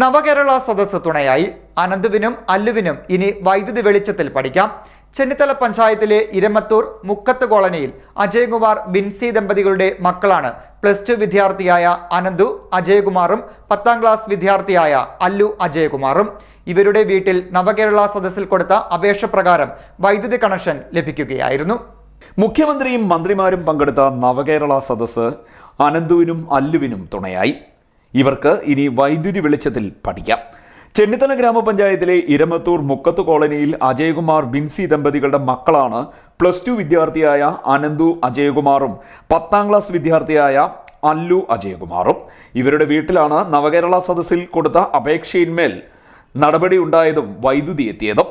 നവകേരള സദസ്സ് തുണയായി. അനന്തുവിനും അല്ലുവിനും ഇനി വൈദ്യുതി വെളിച്ചത്തിൽ പഠിക്കാം. ചെന്നിത്തല പഞ്ചായത്തിലെ ഇരമത്തൂർ മുക്കത്ത് കോളനിയിൽ അജയകുമാർ ബിൻസി ദമ്പതികളുടെ മക്കളാണ്. പ്ലസ് ടു വിദ്യാർത്ഥിയായ അനന്തു അജയകുമാറും പത്താം ക്ലാസ് വിദ്യാർത്ഥിയായ അല്ലു അജയകുമാറും. ഇവരുടെ വീട്ടിൽ നവകേരള സദസ്സിൽ കൊടുത്ത അപേക്ഷ പ്രകാരം വൈദ്യുതി കണക്ഷൻ ലഭിക്കുകയായിരുന്നു. മുഖ്യമന്ത്രിയും മന്ത്രിമാരും പങ്കെടുത്ത നവകേരള സദസ്സ് അനന്തുവിനും അല്ലുവിനും തുണയായി. ഇവർക്ക് ഇനി വൈദ്യുതി വെളിച്ചത്തിൽ പഠിക്കാം ചെന്നിത്തല ഗ്രാമപഞ്ചായത്തിലെ ഇരമത്തൂർ മുക്കത്ത് കോളനിയിൽ അജയകുമാർ ബിൻസി ദമ്പതികളുടെ മക്കളാണ് പ്ലസ് ടു വിദ്യാർത്ഥിയായ അനന്തു അജയകുമാറും പത്താം ക്ലാസ് വിദ്യാർത്ഥിയായ അല്ലു അജയകുമാറും. ഇവരുടെ വീട്ടിലാണ് നവകേരള സദസ്സിൽ കൊടുത്ത അപേക്ഷയിന്മേൽ നടപടി ഉണ്ടായതും വൈദ്യുതി എത്തിയതും.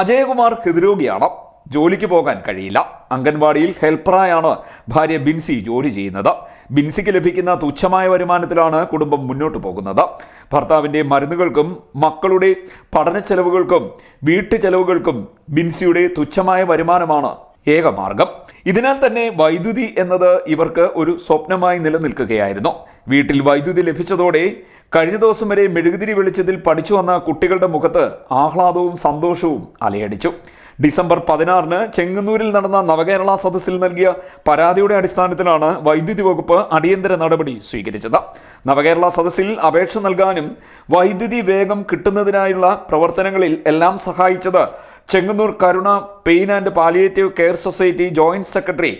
അജയകുമാർ ഹൃദ്രോഗിയാണ്. ജോലിക്ക് പോകാൻ കഴിയില്ല. അംഗൻവാടിയിൽ ഹെൽപ്പറായാണ് ഭാര്യ ബിൻസി ജോലി ചെയ്യുന്നത്. ബിൻസിക്ക് ലഭിക്കുന്ന തുച്ഛമായ വരുമാനത്തിലാണ് കുടുംബം മുന്നോട്ട് പോകുന്നത്. ഭർത്താവിന്റെ മരുന്നുകൾക്കും മക്കളുടെ പഠന ചെലവുകൾക്കും വീട്ടു ചെലവുകൾക്കും ബിൻസിയുടെ തുച്ഛമായ വരുമാനമാണ് ഏക മാർഗം. ഇതിനാൽ തന്നെ വൈദ്യുതി എന്നത് ഇവർക്ക് ഒരു സ്വപ്നമായി നിലനിൽക്കുകയായിരുന്നു. വീട്ടിൽ വൈദ്യുതി ലഭിച്ചതോടെ കഴിഞ്ഞ ദിവസം വരെ മെഴുകുതിരി വെളിച്ചത്തിൽ പഠിച്ചു വന്ന കുട്ടികളുടെ മുഖത്ത് ആഹ്ലാദവും സന്തോഷവും അലയടിച്ചു. ഡിസംബർ പതിനാറിന് ചെങ്ങന്നൂരിൽ നടന്ന നവകേരള സദസ്സിൽ നൽകിയ പരാതിയുടെ അടിസ്ഥാനത്തിലാണ് വൈദ്യുതി വകുപ്പ് അടിയന്തര നടപടി സ്വീകരിച്ചത്. നവകേരള സദസ്സിൽ അപേക്ഷ നൽകാനും വൈദ്യുതി വേഗം കിട്ടുന്നതിനായുള്ള പ്രവർത്തനങ്ങളിൽ എല്ലാം സഹായിച്ചത് Chengannur Karuna pain and palliative care society joint secretary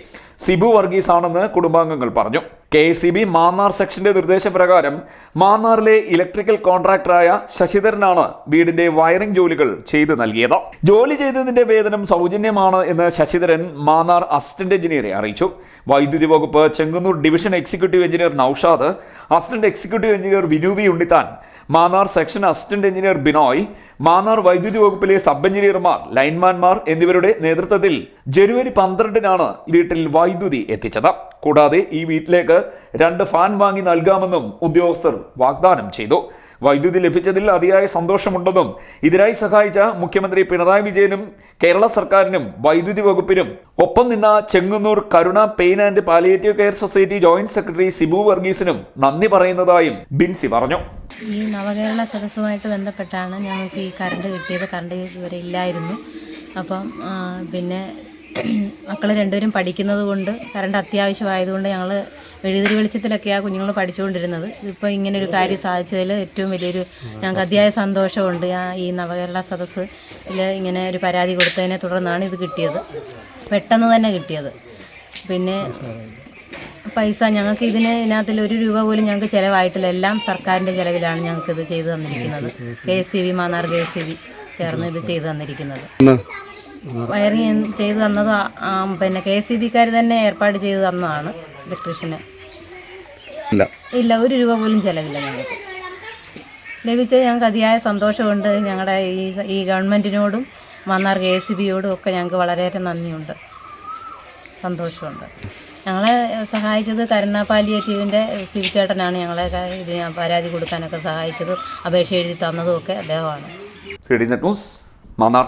Sibu Varghese ആണെന്ന് കുടുംബാംഗങ്ങൾ പറഞ്ഞു. കെ സി ബി മാന്നാർ സെക്ഷന്റെ നിർദ്ദേശപ്രകാരം മാന്നാറിലെ ഇലക്ട്രിക്കൽ കോൺട്രാക്ടറായ ശശിധരനാണ് വീടിന്റെ വയറിംഗ് ജോലികൾ ചെയ്തു നൽകിയത്. ജോലി ചെയ്തതിന്റെ വേതനം സൗജന്യമാണ് എന്ന് ശശിധരൻ മാന്നാർ അസിസ്റ്റന്റ് എഞ്ചിനീയറെ അറിയിച്ചു. വൈദ്യുതി വകുപ്പ് Chengannur division executive engineer Noushad assistant executive engineer Vinuvi Unnithan Mannar section assistant engineer Binoy Mannar വൈദ്യുതി വകുപ്പിലെ സബ് എഞ്ചിനീയർമാർ ലൈൻമാൻമാർ എന്നിവരുടെ നേതൃത്വത്തിൽ ജനുവരി പന്ത്രണ്ടിനാണ് വീട്ടിൽ വൈദ്യുതി എത്തിച്ചത്. കൂടാതെ ഈ വീട്ടിലേക്ക് രണ്ട് ഫാൻ വാങ്ങി നൽകാമെന്നും ഉദ്യോഗസ്ഥർ വാഗ്ദാനം ചെയ്തു. വൈദ്യുതി ലഭിച്ചതിൽ അതിയായ സന്തോഷമുണ്ടെന്നും ഇതിനായി സഹായിച്ച മുഖ്യമന്ത്രി പിണറായി വിജയനും കേരള സർക്കാരിനും വൈദ്യുതി വകുപ്പിനും ഒപ്പം നിന്ന Chengannur Karuna pain and palliative care society joint secretary Sibu വർഗീസിനും നന്ദി പറയുന്നതായും ബിൻസി പറഞ്ഞു. ഈ നവകേരള സദസ്സുമായിട്ട് ബന്ധപ്പെട്ടാണ് ഞങ്ങൾക്ക് ഈ കറണ്ട് കിട്ടിയത്. കറണ്ട് ഇതുവരെ ഇല്ലായിരുന്നു. അപ്പം പിന്നെ മക്കൾ രണ്ടുപേരും പഠിക്കുന്നത് കൊണ്ട് കറണ്ട് അത്യാവശ്യമായതുകൊണ്ട് ഞങ്ങൾ എഴുതിരി വെളിച്ചത്തിലൊക്കെയാണ് കുഞ്ഞുങ്ങൾ പഠിച്ചുകൊണ്ടിരുന്നത്. ഇപ്പോൾ ഇങ്ങനെ ഒരു കാര്യം സാധിച്ചതിൽ ഏറ്റവും വലിയൊരു ഞങ്ങൾക്ക് അതിയായ സന്തോഷമുണ്ട്. ഈ നവകേരള സദസ്സിൽ ഇങ്ങനെ ഒരു പരാതി കൊടുത്തതിനെ തുടർന്നാണ് ഇത് കിട്ടിയത്. പെട്ടെന്ന് തന്നെ കിട്ടിയത്. പിന്നെ പൈസ ഞങ്ങൾക്ക് ഇതിന് ഇതിനകത്തിൽ ഒരു രൂപ പോലും ഞങ്ങൾക്ക് ചിലവായിട്ടില്ല. എല്ലാം സർക്കാരിന്റെ ചിലവിലാണ് ഞങ്ങൾക്ക് ഇത് ചെയ്തു തന്നിരിക്കുന്നത്. K S C B Mannar K S C B ചേർന്ന് ഇത് ചെയ്തു തന്നിരിക്കുന്നത്. വയറിങ് ചെയ്തു തന്നത് പിന്നെ കെ എസ് സി ബിക്കാർ തന്നെ ഏർപ്പാട് ചെയ്തു തന്നതാണ് ഇലക്ട്രീഷ്യന്. ഇല്ല. ഇല്ല ഒരു രൂപ പോലും ചിലവില്ല ഞങ്ങൾക്ക്. ലഭിച്ച ഞങ്ങൾക്ക് അതിയായ സന്തോഷമുണ്ട്. ഞങ്ങളുടെ ഈ ഈ ഗവൺമെന്റിനോടും മന്നാർ കെ എസ് സി ബിയോടും ഒക്കെ ഞങ്ങൾക്ക് വളരെയേറെ നന്ദിയുണ്ട്. സന്തോഷമുണ്ട്. ഞങ്ങളെ സഹായിച്ചത് കരുണ പാലിയേറ്റീവിന്റെ സിവിച്ചേട്ടനാണ് ഞങ്ങളെ ഇത് പരാതി കൊടുക്കാനൊക്കെ സഹായിച്ചത് അപേക്ഷ എഴുതി തന്നതും ഒക്കെ അദ്ദേഹമാണ്. C D net news Mannar.